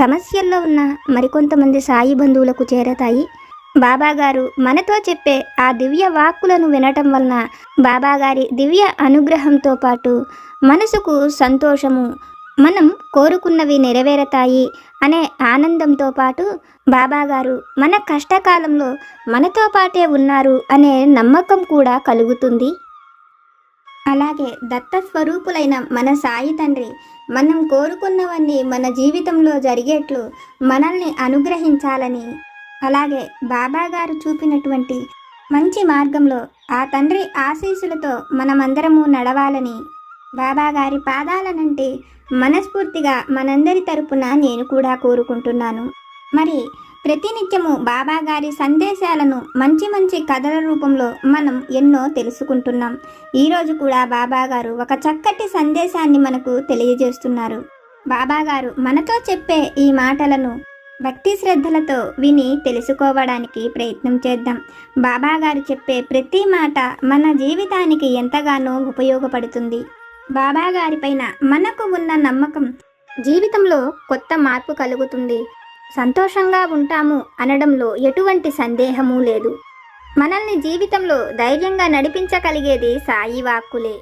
సమస్యల్లో ఉన్న మరికొంతమంది సాయి బంధువులకు చేరతాయి. బాబాగారు మనతో చెప్పే ఆ దివ్య వాక్కులను వినటం వలన బాబాగారి దివ్య అనుగ్రహంతో పాటు మనసుకు సంతోషము మనం కోరుకున్నవి నెరవేరతాయి అనే ఆనందంతో పాటు బాబాగారు మన కష్టకాలంలో మనతో పాటే ఉన్నారు అనే నమ్మకం కూడా కలుగుతుంది. అలాగే దత్త స్వరూపులైన మన సాయి తండ్రి మనం కోరుకున్నవన్నీ మన జీవితంలో జరిగేట్లు మనల్ని అనుగ్రహించాలని. అలాగే బాబా గారు చూపినటువంటి మంచి మార్గంలో ఆ తండ్రి ఆశీస్సులతో మనమందరము నడవాలని. బాబా గారి పాదాలనంటే మనస్ఫూర్తిగా మనందరి తరపున నేను కూడా కోరుకుంటున్నాను. మరి ప్రతినిత్యము బాబా గారి సందేశాలను మంచి మంచి కథల రూపంలో మనం ఎన్నో తెలుసుకుంటున్నాం. ఈరోజు కూడా బాబాగారు ఒక చక్కటి సందేశాన్ని మనకు తెలియజేస్తున్నారు. బాబాగారు మనతో చెప్పే ఈ మాటలను భక్తి శ్రద్ధలతో విని తెలుసుకోవడానికి ప్రయత్నం చేద్దాం. బాబాగారు చెప్పే ప్రతి మాట మన జీవితానికి ఎంతగానో ఉపయోగపడుతుంది. బాబాగారిపైన మనకు ఉన్న నమ్మకం జీవితంలో కొత్త మార్పు కలుగుతుంది. సంతోషంగా ఉంటాము అనడంలో ఎటువంటి సందేహము లేదు. మనల్ని జీవితంలో ధైర్యంగా నడిపించగలిగేది సాయి వాక్కులే.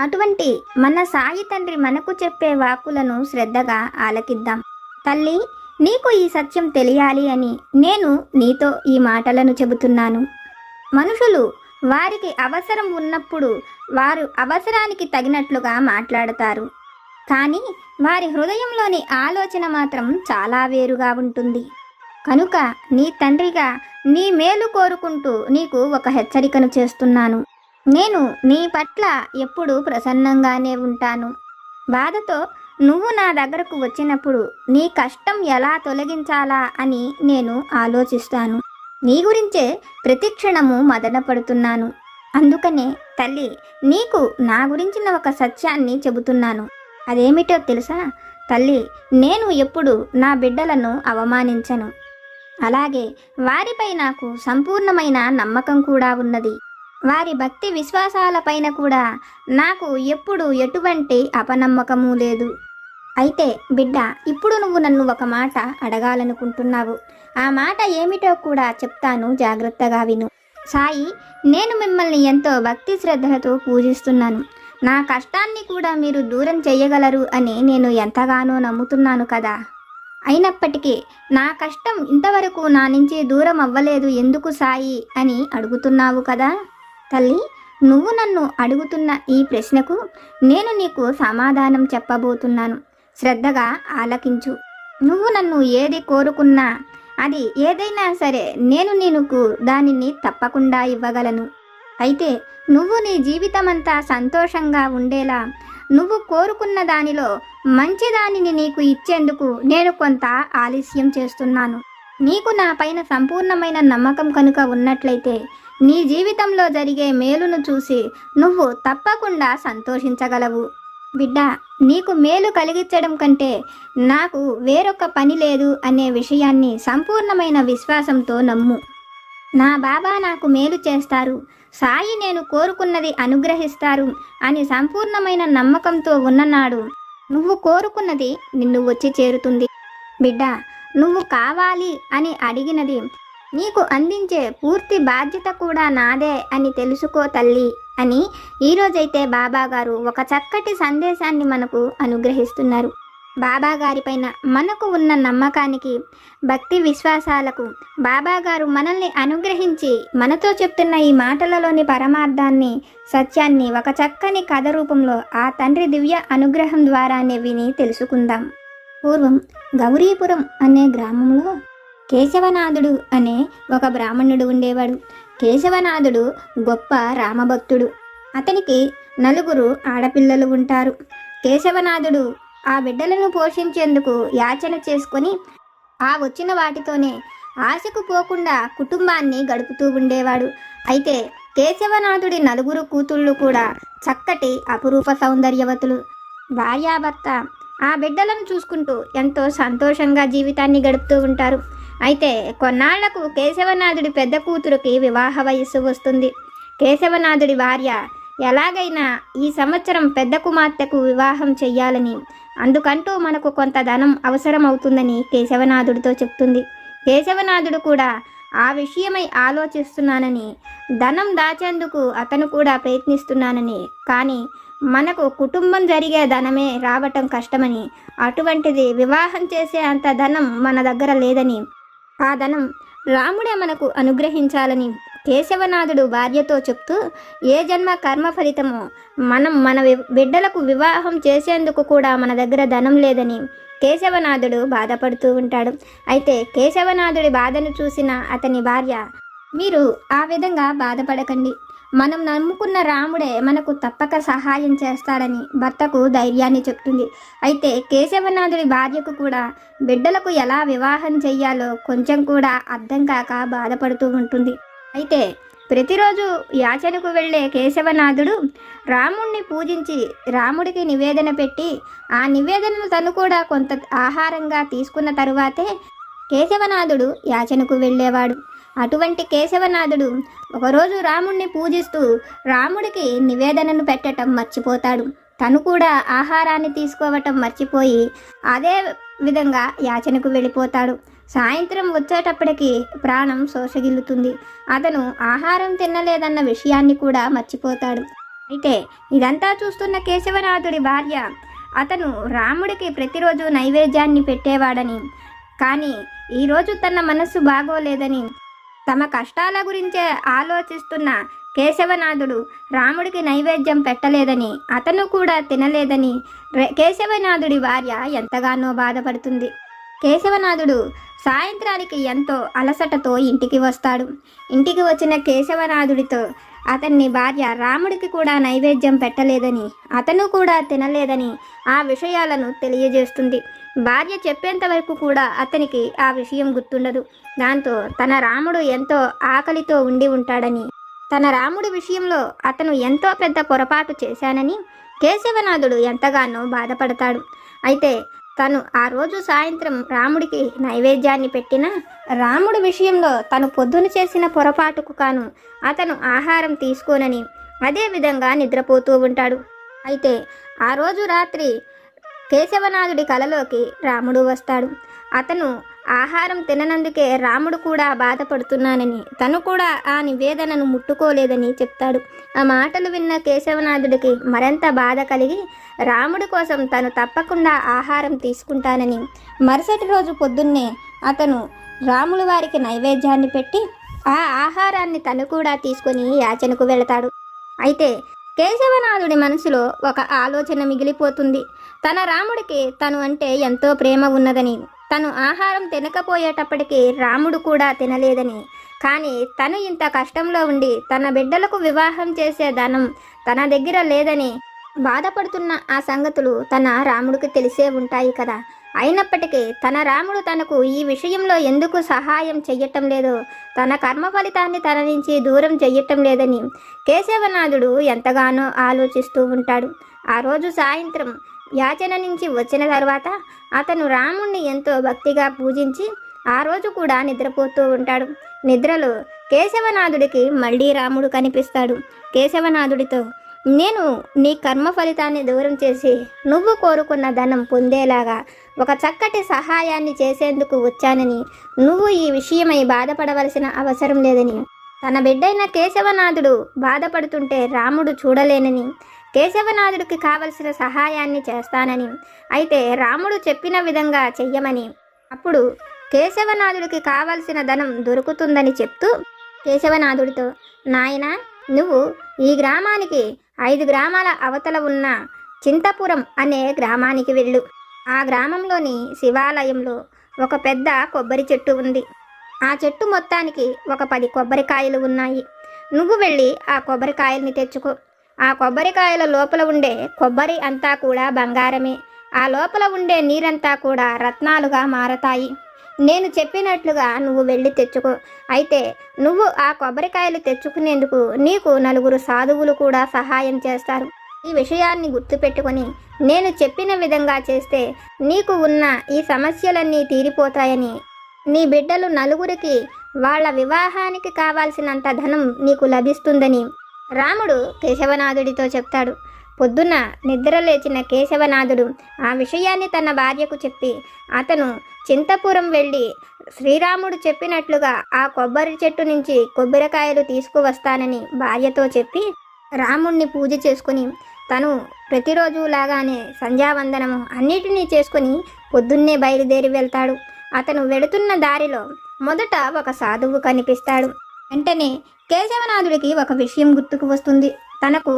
అటువంటి మన సాయి తండ్రి మనకు చెప్పే వాక్కులను శ్రద్ధగా ఆలకిద్దాం. తల్లి నీకు ఈ సత్యం తెలియాలి అని నేను నీతో ఈ మాటలను చెబుతున్నాను. మనుషులు వారికి అవసరం ఉన్నప్పుడు వారు అవసరానికి తగినట్లుగా మాట్లాడతారు. కానీ వారి హృదయంలోని ఆలోచన మాత్రం చాలా వేరుగా ఉంటుంది. కనుక నీ తండ్రిగా నీ మేలు కోరుకుంటూ నీకు ఒక హెచ్చరికను చేస్తున్నాను. నేను నీ పట్ల ఎప్పుడూ ప్రసన్నంగానే ఉంటాను. బాధతో నువ్వు నా దగ్గరకు వచ్చినప్పుడు నీ కష్టం ఎలా తొలగించాలా అని నేను ఆలోచిస్తాను. నీ గురించే ప్రతిక్షణము మదనపడుతున్నాను. అందుకనే తల్లి నీకు నా గురించిన ఒక సత్యాన్ని చెబుతున్నాను. అదేమిటో తెలుసా? తల్లి నేను ఎప్పుడు నా బిడ్డలను అవమానించను. అలాగే వారిపై నాకు సంపూర్ణమైన నమ్మకం కూడా ఉన్నది. వారి భక్తి విశ్వాసాలపైన కూడా నాకు ఎప్పుడు ఎటువంటి అపనమ్మకము లేదు. అయితే బిడ్డ ఇప్పుడు నువ్వు నన్ను ఒక మాట అడగాలనుకుంటున్నావు. ఆ మాట ఏమిటో కూడా చెప్తాను జాగ్రత్తగా విను. సాయి నేను మిమ్మల్ని ఎంతో భక్తి శ్రద్ధలతో పూజిస్తున్నాను. నా కష్టాన్ని కూడా మీరు దూరం చేయగలరు అని నేను ఎంతగానో నమ్ముతున్నాను కదా. అయినప్పటికీ నా కష్టం ఇంతవరకు నా నుంచి దూరం అవ్వలేదు ఎందుకు సాయి అని అడుగుతున్నావు కదా? తల్లి నువ్వు నన్ను అడుగుతున్న ఈ ప్రశ్నకు నేను నీకు సమాధానం చెప్పబోతున్నాను. శ్రద్ధగా ఆలకించు. నువ్వు నన్ను ఏది కోరుకున్నా అది ఏదైనా సరే నేను నీకు దానిని తప్పకుండా ఇవ్వగలను. అయితే నువ్వు నీ జీవితమంతా సంతోషంగా ఉండేలా. నువ్వు కోరుకున్న దానిలో మంచి దానిని నీకు ఇచ్చేందుకు నేను కొంత ఆలస్యం చేస్తున్నాను. నీకు నా పైన సంపూర్ణమైన నమ్మకం కనుక ఉన్నట్లయితే నీ జీవితంలో జరిగే మేలును చూసి నువ్వు తప్పకుండా సంతోషించగలవు. బిడ్డ నీకు మేలు కలిగించడం కంటే నాకు వేరొక పని లేదు అనే విషయాన్ని సంపూర్ణమైన విశ్వాసంతో నమ్ము. నా బాబా నాకు మేలు చేస్తారు. సాయి నేను కోరుకున్నది అనుగ్రహిస్తారు అని సంపూర్ణమైన నమ్మకంతో ఉన్ననాడు. నువ్వు కోరుకున్నది నిన్ను వచ్చి చేరుతుంది. బిడ్డ నువ్వు కావాలి అని అడిగినది. నీకు అందించే పూర్తి బాధ్యత కూడా నాదే అని తెలుసుకో తల్లి అని ఈరోజైతే బాబాగారు ఒక చక్కటి సందేశాన్ని మనకు అనుగ్రహిస్తున్నారు. బాబాగారిపైన మనకు ఉన్న నమ్మకానికి భక్తి విశ్వాసాలకు బాబాగారు మనల్ని అనుగ్రహించి మనతో చెప్తున్న ఈ మాటలలోని పరమార్థాన్ని సత్యాన్ని ఒక చక్కని కథ రూపంలో ఆ తండ్రి దివ్య అనుగ్రహం ద్వారానే విని తెలుసుకుందాం. పూర్వం గౌరీపురం అనే గ్రామంలో కేశవనాథుడు అనే ఒక బ్రాహ్మణుడు ఉండేవాడు. కేశవనాథుడు గొప్ప రామభక్తుడు. అతనికి నలుగురు ఆడపిల్లలు ఉంటారు. కేశవనాథుడు ఆ బిడ్డలను పోషించేందుకు యాచన చేసుకొని ఆ వచ్చిన వాటితోనే ఆశకు పోకుండా కుటుంబాన్ని గడుపుతూ ఉండేవాడు. అయితే కేశవనాథుడి నలుగురు కూతుళ్ళు కూడా చక్కటి అపురూప సౌందర్యవతులు. భార్యాభర్త ఆ బిడ్డలను చూసుకుంటూ ఎంతో సంతోషంగా జీవితాన్ని గడుపుతూ ఉంటారు. అయితే కొన్నాళ్ళకు కేశవనాథుడి పెద్ద కూతురుకి వివాహ వయస్సు వస్తుంది. కేశవనాథుడి భార్య ఎలాగైనా ఈ సంవత్సరం పెద్ద కుమార్తెకు వివాహం చెయ్యాలని. అందుకంటూ మనకు కొంత ధనం అవసరం అవుతుందని కేశవనాథుడితో చెప్తుంది. కేశవనాథుడు కూడా ఆ విషయమై ఆలోచిస్తున్నానని ధనం దాచేందుకు అతను కూడా ప్రయత్నిస్తున్నానని. కానీ మనకు కుటుంబం జరిగే ధనమే రావటం కష్టమని అటువంటిది వివాహం చేసే అంత ధనం మన దగ్గర లేదని. ఆ ధనం రాముడే మనకు అనుగ్రహించాలని కేశవనాథుడు భార్యతో చెప్తూ ఏ జన్మ కర్మ ఫలితమో మనం మన బిడ్డలకు వివాహం చేసేందుకు కూడా మన దగ్గర ధనం లేదని కేశవనాథుడు బాధపడుతూ ఉంటాడు. అయితే కేశవనాథుడి బాధను చూసిన అతని భార్య మీరు ఆ విధంగా బాధపడకండి. మనం నమ్ముకున్న రాముడే మనకు తప్పక సహాయం చేస్తాడని భర్తకు ధైర్యాన్ని చెప్తుంది. అయితే కేశవనాథుడి భార్యకు కూడా బిడ్డలకు ఎలా వివాహం చెయ్యాలో కొంచెం కూడా అర్థం కాక బాధపడుతూ ఉంటుంది. అయితే ప్రతిరోజు యాచనకు వెళ్ళే కేశవనాథుడు రాముణ్ణి పూజించి రాముడికి నివేదన పెట్టి ఆ నివేదనను తను కూడా కొంత ఆహారంగా తీసుకున్న తరువాతే కేశవనాథుడు యాచనకు వెళ్ళేవాడు. అటువంటి కేశవనాథుడు ఒకరోజు రాముణ్ణి పూజిస్తూ రాముడికి నివేదనను పెట్టటం మర్చిపోతాడు. తను కూడా ఆహారాన్ని తీసుకోవటం మర్చిపోయి అదే విధంగా యాచనకు వెళ్ళిపోతాడు. సాయంత్రం వచ్చేటప్పటికి ప్రాణం శోషగిల్లుతుంది. అతను ఆహారం తినలేదన్న విషయాన్ని కూడా మర్చిపోతాడు. అయితే ఇదంతా చూస్తున్న కేశవనాథుడి భార్య అతను రాముడికి ప్రతిరోజు నైవేద్యాన్ని పెట్టేవాడని కానీ ఈరోజు తన మనస్సు బాగోలేదని తమ కష్టాల గురించే ఆలోచిస్తున్న కేశవనాథుడు రాముడికి నైవేద్యం పెట్టలేదని అతను కూడా తినలేదని కేశవనాథుడి భార్య ఎంతగానో బాధపడుతుంది. కేశవనాథుడు సాయంత్రానికి ఎంతో అలసటతో ఇంటికి వస్తాడు. ఇంటికి వచ్చిన కేశవనాథుడితో అతన్ని భార్య రాముడికి కూడా నైవేద్యం పెట్టలేదని అతను కూడా తినలేదని ఆ విషయాలను తెలియజేస్తుంది. భార్య చెప్పేంత వరకు కూడా అతనికి ఆ విషయం గుర్తుండదు. దాంతో తన రాముడు ఎంతో ఆకలితో ఉండి ఉంటాడని తన రాముడి విషయంలో అతను ఎంతో పెద్ద పొరపాటు చేశానని కేశవనాథుడు ఎంతగానో బాధపడతాడు. అయితే తను ఆ రోజు సాయంత్రం రాముడికి నైవేద్యాన్ని పెట్టిన రాముడి విషయంలో తను పొద్దున చేసిన పొరపాటుకు కాను అతను ఆహారం తీసుకోనని అదే విధంగా నిద్రపోతూ ఉంటాడు. అయితే ఆ రోజు రాత్రి కేశవనాథుడి కలలోకి రాముడు వస్తాడు. అతను ఆహారం తిననందుకే రాముడు కూడా బాధపడుతున్నానని తను కూడా ఆ నివేదనను ముట్టుకోలేదని చెప్తాడు. ఆ మాటలు విన్న కేశవనాథుడికి మరింత బాధ కలిగి రాముడి కోసం తను తప్పకుండా ఆహారం తీసుకుంటానని మరుసటి రోజు పొద్దున్నే అతను రాముల వారికి నైవేద్యాన్ని పెట్టి ఆ ఆహారాన్ని తను కూడా తీసుకొని యాచనకు వెళతాడు. అయితే కేశవనాథుడి మనసులో ఒక ఆలోచన మిగిలిపోతుంది. తన రాముడికి తను అంటే ఎంతో ప్రేమ ఉన్నదని తను ఆహారం తినకపోయేటప్పటికీ రాముడు కూడా తినలేదని కానీ తను ఇంత కష్టంలో ఉండి తన బిడ్డలకు వివాహం చేసే ధనం తన దగ్గర లేదని బాధపడుతున్న ఆ సంగతులు తన రాముడికి తెలిసే ఉంటాయి కదా. అయినప్పటికీ తన రాముడు తనకు ఈ విషయంలో ఎందుకు సహాయం చెయ్యటం లేదో? తన కర్మ ఫలితాన్ని తన నుంచి దూరం చెయ్యటం లేదని కేశవనాథుడు ఎంతగానో ఆలోచిస్తూ ఉంటాడు. ఆ రోజు సాయంత్రం యాచన నుంచి వచ్చిన తర్వాత అతను రాముణ్ణి ఎంతో భక్తిగా పూజించి ఆ రోజు కూడా నిద్రపోతూ ఉంటాడు. నిద్రలో కేశవనాథుడికి మళ్ళీ రాముడు కనిపిస్తాడు. కేశవనాథుడితో నేను నీ కర్మ ఫలితాన్ని దూరం చేసి నువ్వు కోరుకున్న ధనం పొందేలాగా ఒక చక్కటి సహాయాన్ని చేసేందుకు వచ్చానని నువ్వు ఈ విషయమై బాధపడవలసిన అవసరం లేదని. తన బిడ్డైన కేశవనాథుడు బాధపడుతుంటే రాముడు చూడలేనని కేశవనాథుడికి కావలసిన సహాయాన్ని చేస్తానని. అయితే రాముడు చెప్పిన విధంగా చెయ్యమని. అప్పుడు కేశవనాథుడికి కావలసిన ధనం దొరుకుతుందని చెప్తూ కేశవనాథుడితో నాయన నువ్వు ఈ గ్రామానికి ఐదు గ్రామాల అవతల ఉన్న చింతపురం అనే గ్రామానికి వెళ్ళు. ఆ గ్రామంలోని శివాలయంలో ఒక పెద్ద కొబ్బరి చెట్టు ఉంది. ఆ చెట్టు మొత్తానికి ఒక పది కొబ్బరికాయలు ఉన్నాయి. నువ్వు వెళ్ళి ఆ కొబ్బరికాయల్ని తెచ్చుకో. ఆ కొబ్బరికాయల లోపల ఉండే కొబ్బరి అంతా కూడా బంగారమే. ఆ లోపల ఉండే నీరంతా కూడా రత్నాలుగా మారతాయి. నేను చెప్పినట్లుగా నువ్వు వెళ్ళి తెచ్చుకో. అయితే నువ్వు ఆ కొబ్బరికాయలు తెచ్చుకునేందుకు నీకు నలుగురు సాధువులు కూడా సహాయం చేస్తారు. ఈ విషయాన్ని గుర్తుపెట్టుకొని నేను చెప్పిన విధంగా చేస్తే నీకు ఉన్న ఈ సమస్యలన్నీ తీరిపోతాయని. నీ బిడ్డలు నలుగురికి వాళ్ళ వివాహానికి కావాల్సినంత ధనం నీకు లభిస్తుందని రాముడు కేశవనాథుడితో చెప్తాడు. పొద్దున్న నిద్ర లేచిన కేశవనాథుడు ఆ విషయాన్ని తన భార్యకు చెప్పి అతను చింతపురం వెళ్ళి శ్రీరాముడు చెప్పినట్లుగా ఆ కొబ్బరి చెట్టు నుంచి కొబ్బరికాయలు తీసుకువస్తానని భార్యతో చెప్పి రాముణ్ణి పూజ చేసుకుని తను ప్రతిరోజు లాగానే సంధ్యావందనము అన్నిటినీ చేసుకుని పొద్దున్నే బయలుదేరి వెళ్తాడు. అతను వెడుతున్న దారిలో మొదట ఒక సాధువు కనిపిస్తాడు. వెంటనే కేశవనాథుడికి ఒక విషయం గుర్తుకు వస్తుంది. తనకు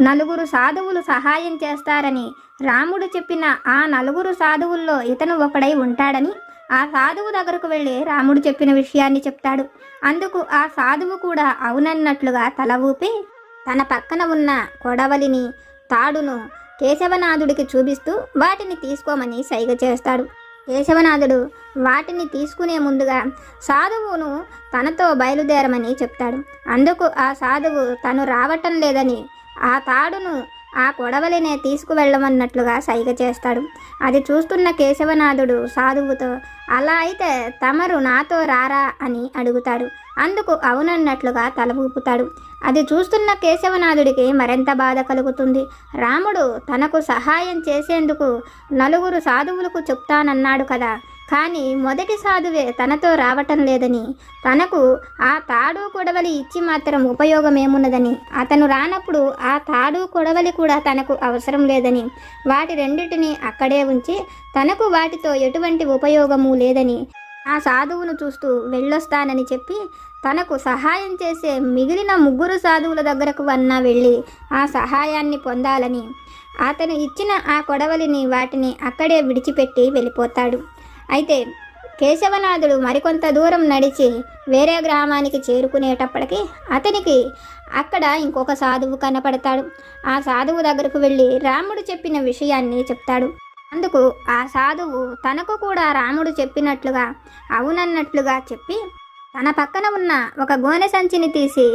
నలుగురు సాధువులు సహాయం చేస్తారని రాముడు చెప్పిన ఆ నలుగురు సాధువుల్లో ఇతను ఒకడై ఉంటాడని ఆ సాధువు దగ్గరకు వెళ్ళి రాముడు చెప్పిన విషయాన్ని చెప్తాడు. అందుకు ఆ సాధువు కూడా అవునన్నట్లుగా తల ఊపి తన పక్కన ఉన్న కొడవలిని తాడును కేశవనాథుడికి చూపిస్తూ వాటిని తీసుకోమని సైగ చేస్తాడు. కేశవనాథుడు వాటిని తీసుకునే ముందుగా సాధువును తనతో బయలుదేరమని చెప్తాడు. అందుకు ఆ సాధువు తను రావటం లేదని ఆ తాడును ఆ కొడవలినే తీసుకువెళ్ళమన్నట్లుగా సైగ చేస్తాడు. అది చూస్తున్న కేశవనాథుడు సాధువుతో అలా అయితే తమరు నాతో రారా అని అడుగుతాడు. అందుకు అవునన్నట్లుగా తల ఊపుతాడు అది చూస్తున్న కేశవనాథుడికి మరింత బాధ కలుగుతుంది. రాముడు తనకు సహాయం చేసేందుకు నలుగురు సాధువులకు చెప్తానన్నాడు కదా. కానీ మొదటి సాధువే తనతో రావటం లేదని తనకు ఆ తాడు కొడవలి ఇచ్చి మాత్రం ఉపయోగమేమున్నదని అతను రానప్పుడు ఆ తాడు కొడవలి కూడా తనకు అవసరం లేదని వాటి రెండింటిని అక్కడే ఉంచి తనకు వాటితో ఎటువంటి ఉపయోగము లేదని ఆ సాధువును చూస్తూ వెళ్ళొస్తానని చెప్పి తనకు సహాయం చేసే మిగిలిన ముగ్గురు సాధువుల దగ్గరకు వన్న వెళ్ళి ఆ సహాయాన్ని పొందాలని. అతను ఇచ్చిన ఆ కొడవలిని వాటిని అక్కడే విడిచిపెట్టి వెళ్ళిపోతాడు. అయితే కేశవనాథుడు మరికొంత దూరం నడిచి వేరే గ్రామానికి చేరుకునేటప్పటికి అతనికి అక్కడ ఇంకొక సాధువు కనపడతాడు. ఆ సాధువు దగ్గరకు వెళ్ళి రాముడు చెప్పిన విషయాన్ని చెప్తాడు. అందుకు ఆ సాధువు తనకు కూడా రాముడు చెప్పినట్లుగా అవునన్నట్లుగా చెప్పి తన పక్కన ఉన్న ఒక గోనె సంచిని తీసి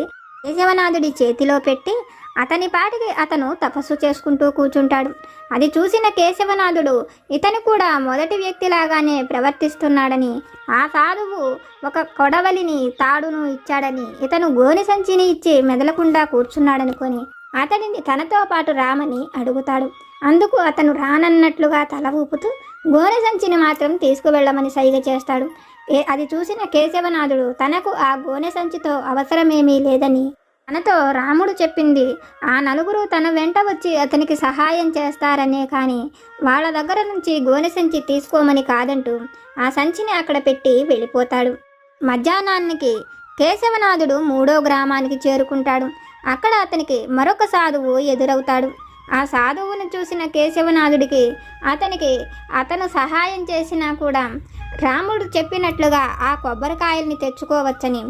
కేశవనాథుడి చేతిలో పెట్టి అతని పాటికి అతను తపస్సు చేసుకుంటూ కూర్చుంటాడు. అది చూసిన కేశవనాథుడు ఇతను కూడా మొదటి వ్యక్తిలాగానే ప్రవర్తిస్తున్నాడని ఆ సాధువు ఒక కొడవలిని తాడును ఇచ్చాడని ఇతను గోనె సంచిని ఇచ్చి మెదలకుండా కూర్చున్నాడనుకొని అతడిని తనతో పాటు రామని అడుగుతాడు. అందుకు అతను రానన్నట్లుగా తల ఊపుతూ గోనె సంచిని మాత్రం తీసుకువెళ్ళమని సైగ చేస్తాడు. అది చూసిన కేశవనాథుడు తనకు ఆ గోనె సంచితో అవసరమేమీ లేదని. తనతో రాముడు చెప్పింది ఆ నలుగురు తన వెంట వచ్చి అతనికి సహాయం చేస్తారనే కానీ వాళ్ళ దగ్గర నుంచి గోనె సంచి తీసుకోమని కాదంటూ ఆ సంచిని అక్కడ పెట్టి వెళ్ళిపోతాడు. మధ్యాహ్నానికి కేశవనాథుడు మూడో గ్రామానికి చేరుకుంటాడు. అక్కడ అతనికి మరొక సాధువు ఎదురవుతాడు. ఆ సాధువును చూసిన కేశవనాథుడికి అతనికి అతను సహాయం చేసినా కూడా రాముడు చెప్పినట్లుగా ఆ కొబ్బరికాయల్ని తెచ్చుకోవచ్చని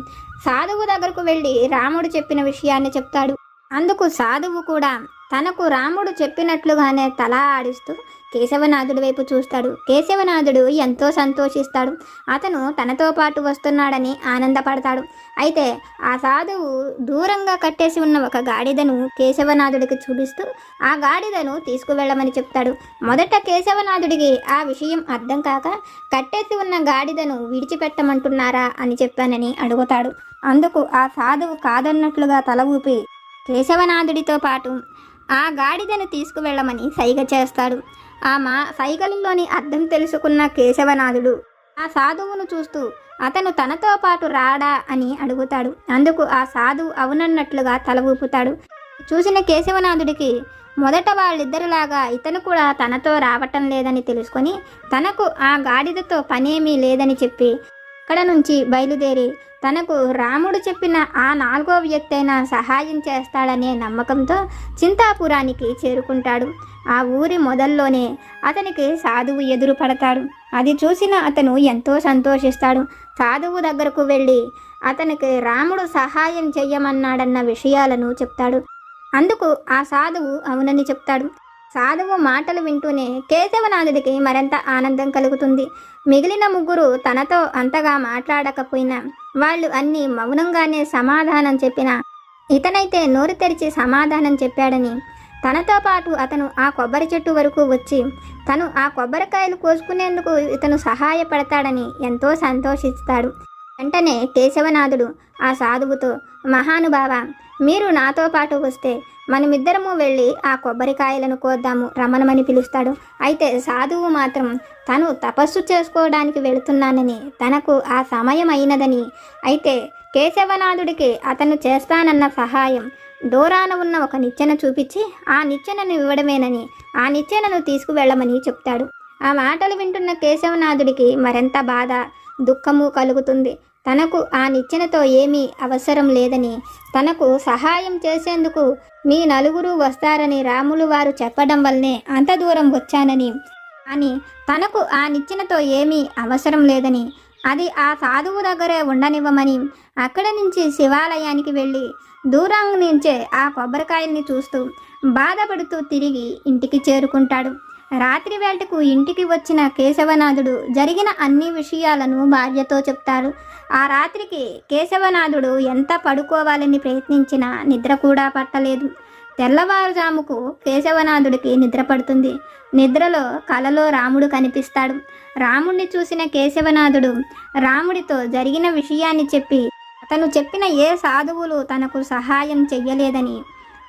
సాధువు దగ్గరకు వెళ్ళి రాముడు చెప్పిన విషయాన్ని చెప్తాడు. అందుకు సాధువు కూడా తనకు రాముడు చెప్పినట్లుగానే తల ఆడిస్తూ కేశవనాథుడి వైపు చూస్తాడు. కేశవనాథుడు ఎంతో సంతోషిస్తాడు. అతను తనతో పాటు వస్తున్నాడని ఆనందపడతాడు. అయితే ఆ సాధువు దూరంగా కట్టేసి ఉన్న ఒక గాడిదను కేశవనాథుడికి చూపిస్తూ ఆ గాడిదను తీసుకువెళ్ళమని చెప్తాడు. మొదట కేశవనాథుడికి ఆ విషయం అర్థం కాక కట్టేసి ఉన్న గాడిదను విడిచిపెట్టమంటున్నారా అని చెప్పానని అడుగుతాడు. అందుకు ఆ సాధువు కాదన్నట్లుగా తల ఊపి కేశవనాథుడితో పాటు ఆ గాడిదను తీసుకువెళ్ళమని సైగ చేస్తాడు. ఆ మా సైగలలోని అర్థం తెలుసుకున్న కేశవనాథుడు. ఆ సాధువును చూస్తూ అతను తనతో పాటు రాడా? అని అడుగుతాడు. అందుకు ఆ సాధువు అవునన్నట్లుగా తల ఊపుతాడు. చూసిన కేశవనాథుడికి మొదట వాళ్ళిద్దరిలాగా ఇతను కూడా తనతో రావటం లేదని తెలుసుకొని తనకు ఆ గాడిదతో పనేమీ లేదని చెప్పి అక్కడ నుంచి బయలుదేరి తనకు రాముడు చెప్పిన ఆ నాలుగో వ్యక్తి అయినా సహాయం చేస్తాడనే నమ్మకంతో చింతాపురానికి చేరుకుంటాడు. ఆ ఊరి మొదల్లోనే అతనికి సాధువు ఎదురు పడతాడు. అది చూసిన అతను ఎంతో సంతోషిస్తాడు. సాధువు దగ్గరకు వెళ్ళి అతనికి రాముడు సహాయం చెయ్యమన్నాడన్న విషయాలను చెప్తాడు. అందుకు ఆ సాధువు అవునని చెప్తాడు. సాధువు మాటలు వింటూనే కేశవనాథుడికి మరింత ఆనందం కలుగుతుంది. మిగిలిన ముగ్గురు తనతో అంతగా మాట్లాడకపోయినా వాళ్ళు అన్నీ మౌనంగానే సమాధానం చెప్పినా ఇతనైతే నోరు తెరిచి సమాధానం చెప్పాడని తనతో పాటు అతను ఆ కొబ్బరి చెట్టు వరకు వచ్చి తను ఆ కొబ్బరికాయలు కోసుకునేందుకు ఇతను సహాయపడతాడని ఎంతో సంతోషిస్తాడు. వెంటనే కేశవనాథుడు ఆ సాధువుతో మహానుభావ మీరు నాతో పాటు వస్తే మనమిద్దరము వెళ్ళి ఆ కొబ్బరికాయలను కోద్దాము రమణమని పిలుస్తాడు. అయితే సాధువు మాత్రం తను తపస్సు చేసుకోవడానికి వెళుతున్నానని తనకు ఆ సమయం అయినదని అయితే కేశవనాథుడికి అతను చేస్తానన్న సహాయం దూరాన ఉన్న ఒక నిచ్చెన చూపించి ఆ నిచ్చెనను ఇవ్వడమేనని ఆ నిచ్చెనను తీసుకువెళ్ళమని చెప్తాడు. ఆ మాటలు వింటున్న కేశవనాథుడికి మరెంత బాధ దుఃఖము కలుగుతుంది. తనకు ఆ నిచ్చెనతో ఏమీ అవసరం లేదని తనకు సహాయం చేసేందుకు మీ నలుగురు వస్తారని రాములు వారు చెప్పడం వల్లనే అంత దూరం వచ్చానని అని తనకు ఆ నిచ్చెనతో ఏమీ అవసరం లేదని అది ఆ సాధువు దగ్గరే ఉండనివ్వమని అక్కడ నుంచి శివాలయానికి వెళ్ళి దూరం నుంచే ఆ కొబ్బరికాయల్ని చూస్తూ బాధపడుతూ తిరిగి ఇంటికి చేరుకుంటాడు. రాత్రి వేళకు ఇంటికి వచ్చిన కేశవనాథుడు జరిగిన అన్ని విషయాలను భార్యతో చెప్తాడు ఆ రాత్రికి కేశవనాథుడు ఎంత పడుకోవాలని ప్రయత్నించినా నిద్ర కూడా పట్టలేదు. తెల్లవారుజాముకు కేశవనాథుడికి నిద్ర పడుతుంది. నిద్రలో కలలో రాముడు కనిపిస్తాడు. రాముణ్ణి చూసిన కేశవనాథుడు రాముడితో జరిగిన విషయాన్ని చెప్పి తను చెప్పిన ఏ సాధువులు తనకు సహాయం చెయ్యలేదని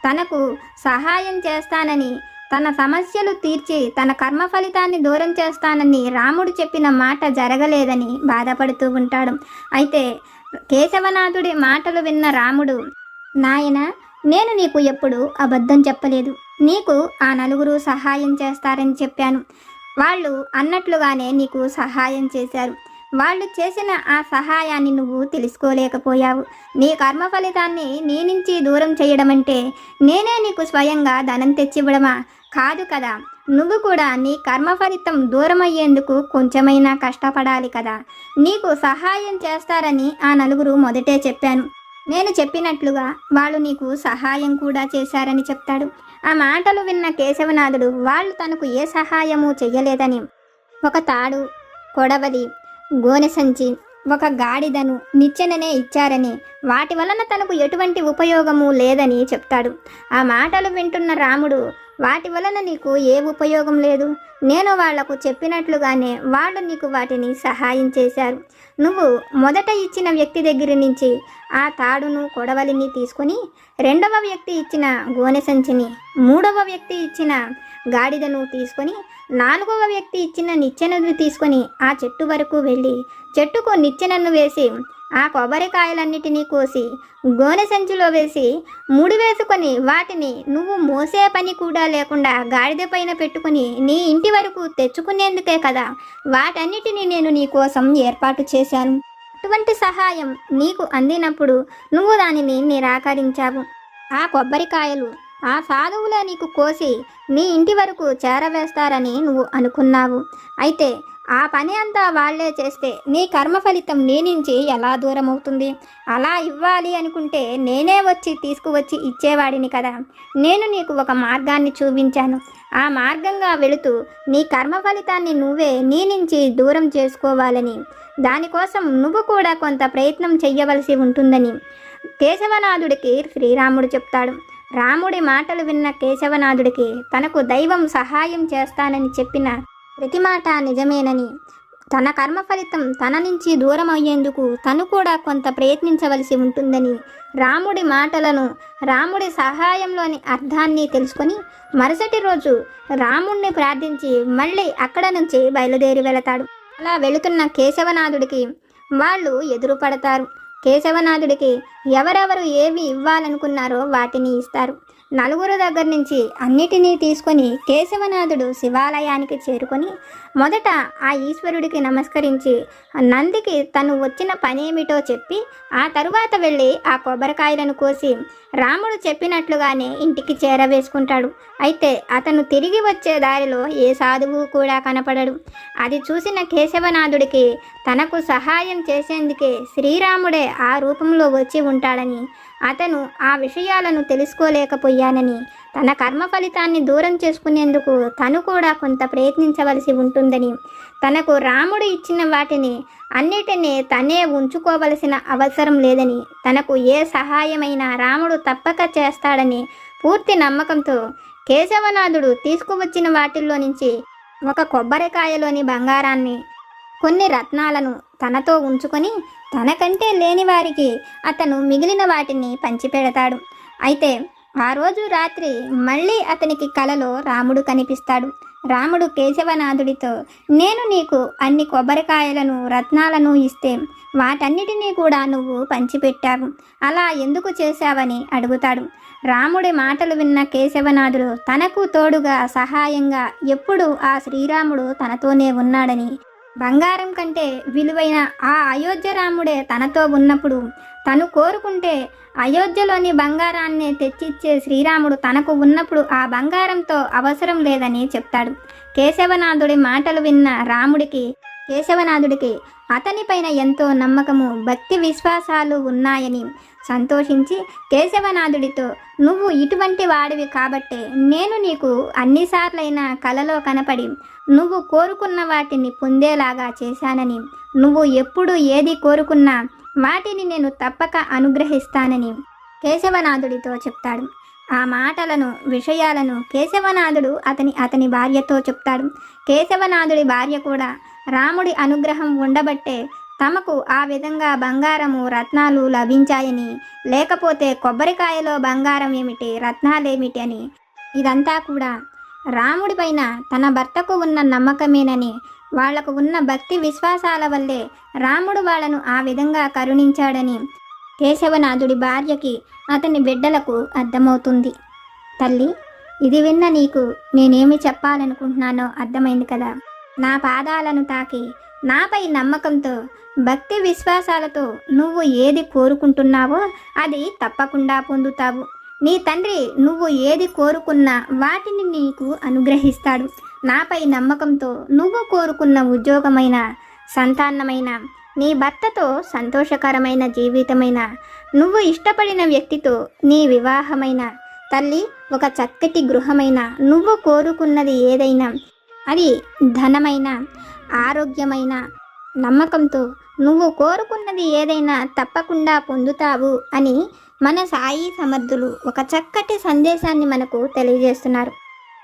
తనకు సహాయం చేస్తానని తన సమస్యలు తీర్చి తన కర్మ ఫలితాన్ని దూరం చేస్తానని రాముడు చెప్పిన మాట జరగలేదని బాధపడుతూ ఉంటాడు. అయితే కేశవనాథుడి మాటలు విన్న రాముడు నాయన నేను నీకు ఎప్పుడు అబద్ధం చెప్పలేదు. నీకు ఆ నలుగురు సహాయం చేస్తారని చెప్పాను. వాళ్ళు అన్నట్లుగానే నీకు సహాయం చేశారు. వాళ్ళు చేసిన ఆ సహాయాన్ని నువ్వు తెలుసుకోలేకపోయావు. నీ కర్మ ఫలితాన్ని నీ నుంచి దూరం చేయడం అంటే నేనే నీకు స్వయంగా ధనం తెచ్చివ్వడమా? కాదు కదా. నువ్వు కూడా నీ కర్మ ఫలితం దూరం అయ్యేందుకు కొంచెమైనా కష్టపడాలి కదా. నీకు సహాయం చేస్తారని ఆ నలుగురు మొదటే చెప్పాను. నేను చెప్పినట్లుగా వాళ్ళు నీకు సహాయం కూడా చేశారని చెప్తాడు. ఆ మాటలు విన్న కేశవనాథుడు వాళ్ళు తనకు ఏ సహాయము చెయ్యలేదని ఒక తాడు కొడవలి గోనె సంచి ఒక గాడిదను నిచ్చెననే ఇచ్చారని వాటి వలన తనకు ఎటువంటి ఉపయోగము లేదని చెప్తాడు. ఆ మాటలు వింటున్న రాముడు వాటి వలన నీకు ఏ ఉపయోగం లేదు? నేను వాళ్ళకు చెప్పినట్లుగానే వాళ్ళు నీకు వాటిని సహాయం చేశారు. నువ్వు మొదట ఇచ్చిన వ్యక్తి దగ్గర నుంచి ఆ తాడును కొడవలిని తీసుకొని రెండవ వ్యక్తి ఇచ్చిన గోనె సంచిని మూడవ వ్యక్తి ఇచ్చిన గాడిదను తీసుకొని నాలుగవ వ్యక్తి ఇచ్చిన నిచ్చెనను తీసుకొని ఆ చెట్టు వరకు వెళ్ళి చెట్టుకు నిచ్చెనను వేసి ఆ కొబ్బరికాయలన్నిటినీ కోసి గోనె సంచిలో వేసి ముడి వేసుకొని వాటిని నువ్వు మోసే పని కూడా లేకుండా గాడిద పైన పెట్టుకుని నీ ఇంటి వరకు తెచ్చుకునేందుకే కదా వాటన్నిటిని నేను నీ కోసం ఏర్పాటు చేశాను. అటువంటి సహాయం నీకు అందినప్పుడు నువ్వు దానిని నిరాకరించావు. ఆ కొబ్బరికాయలు ఆ సాధువులే నీకు కోసి నీ ఇంటి వరకు చేరవేస్తారని నువ్వు అనుకున్నావు. అయితే ఆ పని అంతా వాళ్ళే చేస్తే నీ కర్మ ఫలితం నీ నుంచి ఎలా దూరం అవుతుంది అలా ఇవ్వాలి అనుకుంటే నేనే వచ్చి తీసుకువచ్చి ఇచ్చేవాడిని కదా. నేను నీకు ఒక మార్గాన్ని చూపించాను. ఆ మార్గంగా వెళుతూ నీ కర్మ ఫలితాన్ని నువ్వే నీ నుంచి దూరం చేసుకోవాలని. దానికోసం నువ్వు కూడా కొంత ప్రయత్నం చెయ్యవలసి ఉంటుందని కేశవనాథుడికి శ్రీరాముడు చెప్తాడు. రాముడి మాటలు విన్న కేశవనాథుడికి తనకు దైవం సహాయం చేస్తానని చెప్పిన ప్రతి మాట నిజమేనని తన కర్మ ఫలితం తన నుంచి దూరం అయ్యేందుకు తను కూడా కొంత ప్రయత్నించవలసి ఉంటుందని రాముడి మాటలను రాముడి సహాయంలోని అర్థాన్ని తెలుసుకొని మరుసటి రోజు రాముణ్ణి ప్రార్థించి మళ్ళీ అక్కడ నుంచి బయలుదేరి వెళతాడు. అలా వెళుతున్న కేశవనాథుడికి వాళ్ళు ఎదురుపడతారు. కేశవనాథుడికి ఎవరెవరు ఏవి ఇవ్వాలనుకున్నారో వాటిని ఇస్తారు. నలుగురు దగ్గర నుంచి అన్నిటినీ తీసుకొని కేశవనాథుడు శివాలయానికి చేరుకొని మొదట ఆ ఈశ్వరుడికి నమస్కరించి నందికి తను వచ్చిన పనేమిటో చెప్పి ఆ తరువాత వెళ్ళి ఆ కొబ్బరికాయలను కోసి రాముడు చెప్పినట్లుగానే ఇంటికి చేరవేసుకుంటాడు. అయితే అతను తిరిగి వచ్చే దారిలో ఏ సాధువు కూడా కనపడడు. అది చూసిన కేశవనాథుడికి తనకు సహాయం చేసేందుకే శ్రీరాముడే ఆ రూపంలో వచ్చి ఉంటాడని అతను ఆ విషయాలను తెలుసుకోలేకపోయానని తన కర్మ ఫలితాన్ని దూరం చేసుకునేందుకు తను కూడా కొంత ప్రయత్నించవలసి ఉంటుందని తనకు రాముడు ఇచ్చిన వాటిని అన్నిటినీ తనే ఉంచుకోవలసిన అవసరం లేదని తనకు ఏ సహాయమైనా రాముడు తప్పక చేస్తాడని పూర్తి నమ్మకంతో కేశవనాథుడు తీసుకువచ్చిన వాటిల్లో నుంచి ఒక కొబ్బరికాయలోని బంగారాన్ని కొన్ని రత్నాలను తనతో ఉంచుకొని తనకంటే లేని వారికి అతను మిగిలిన వాటిని పంచిపెడతాడు. అయితే ఆ రోజు రాత్రి మళ్ళీ అతనికి కలలో రాముడు కనిపిస్తాడు. రాముడు కేశవనాథుడితో నేను నీకు అన్ని కొబ్బరికాయలను రత్నాలను ఇస్తే వాటన్నిటినీ కూడా నువ్వు పంచిపెట్టావు. అలా ఎందుకు చేశావని అడుగుతాడు. రాముడి మాటలు విన్న కేశవనాథుడు తనకు తోడుగా సహాయంగా ఎప్పుడు ఆ శ్రీరాముడు తనతోనే ఉన్నాడని బంగారం కంటే విలువైన ఆ అయోధ్య రాముడే తనతో ఉన్నప్పుడు తను కోరుకుంటే అయోధ్యలోని బంగారాన్ని తెచ్చిచ్చే శ్రీరాముడు తనకు ఉన్నప్పుడు ఆ బంగారంతో అవసరం లేదని చెప్తాడు. కేశవనాథుడి మాటలు విన్న రాముడికి కేశవనాథుడికి అతనిపైన ఎంతో నమ్మకము భక్తి విశ్వాసాలు ఉన్నాయని సంతోషించి కేశవనాథుడితో నువ్వు ఇటువంటి వాడివి కాబట్టే నేను నీకు అన్నిసార్లైన కలలో కనపడి నువ్వు కోరుకున్న వాటిని పొందేలాగా చేశానని నువ్వు ఎప్పుడు ఏది కోరుకున్నా వాటిని నేను తప్పక అనుగ్రహిస్తానని కేశవనాథుడితో చెప్తాడు. ఆ మాటలను విషయాలను కేశవనాథుడు అతని అతని భార్యతో చెప్తాడు. కేశవనాథుడి భార్య కూడా రాముడి అనుగ్రహం ఉండబట్టే తమకు ఆ విధంగా బంగారము రత్నాలు లభించాయని లేకపోతే కొబ్బరికాయలో బంగారం ఏమిటి రత్నాలేమిటి అని ఇదంతా కూడా రాముడి పైన తన భర్తకు ఉన్న నమ్మకమేనని వాళ్ళకు ఉన్న భక్తి విశ్వాసాల వల్లే రాముడు వాళ్ళను ఆ విధంగా కరుణించాడని కేశవనాథుడి భార్యకి అతని బిడ్డలకు అర్థమవుతుంది. తల్లి ఇది విన్న నీకు నేనేమి చెప్పాలనుకుంటున్నానో అర్థమైంది కదా. నా పాదాలను తాకి నాపై నమ్మకంతో భక్తి విశ్వాసాలతో నువ్వు ఏది కోరుకుంటున్నావో అది తప్పకుండా పొందుతావు. నీ తండ్రి నువ్వు ఏది కోరుకున్నా వాటిని నీకు అనుగ్రహిస్తాడు. నాపై నమ్మకంతో నువ్వు కోరుకున్న ఉద్యోగమైన సంతానమైన నీ భర్తతో సంతోషకరమైన జీవితమైన నువ్వు ఇష్టపడిన వ్యక్తితో నీ వివాహమైన తల్లి ఒక చక్కటి గృహమైన నువ్వు కోరుకున్నది ఏదైనా అది ధనమైన ఆరోగ్యమైన నమ్మకంతో నువ్వు కోరుకున్నది ఏదైనా తప్పకుండా పొందుతావు అని మన సాయి సమర్థులు ఒక చక్కటి సందేశాన్ని మనకు తెలియజేస్తున్నారు.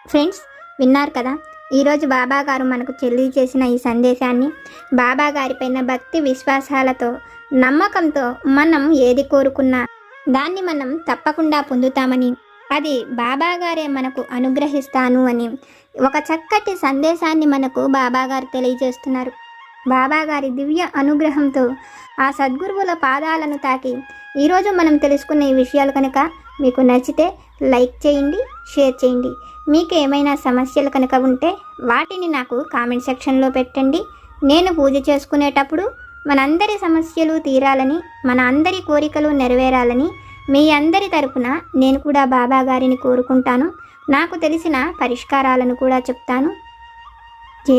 ఫ్రెండ్స్ విన్నారు కదా? ఈరోజు బాబా గారు మనకు తెలియజేసిన ఈ సందేశాన్ని బాబా గారిపైన భక్తి విశ్వాసాలతో నమ్మకంతో మనం ఏది కోరుకున్నా దాన్ని మనం తప్పకుండా పొందుతామని అది బాబా గారే మనకు అనుగ్రహిస్తాను అని ఒక చక్కటి సందేశాన్ని మనకు బాబాగారు తెలియజేస్తున్నారు. బాబాగారి దివ్య అనుగ్రహంతో ఆ సద్గురువుల పాదాలను తాకి ఈరోజు మనం తెలుసుకున్న ఈ విషయాలు కనుక మీకు నచ్చితే లైక్ చేయండి షేర్ చేయండి. మీకు ఏమైనా సమస్యలు కనుక ఉంటే వాటిని నాకు కామెంట్ సెక్షన్లో పెట్టండి. నేను పూజ చేసుకునేటప్పుడు మనందరి సమస్యలు తీరాలని మన అందరి కోరికలు నెరవేరాలని మీ అందరి తరపున నేను కూడా బాబా గారిని కోరుకుంటాను. నాకు తెలిసిన పరిష్కారాలను కూడా చెప్తాను. జై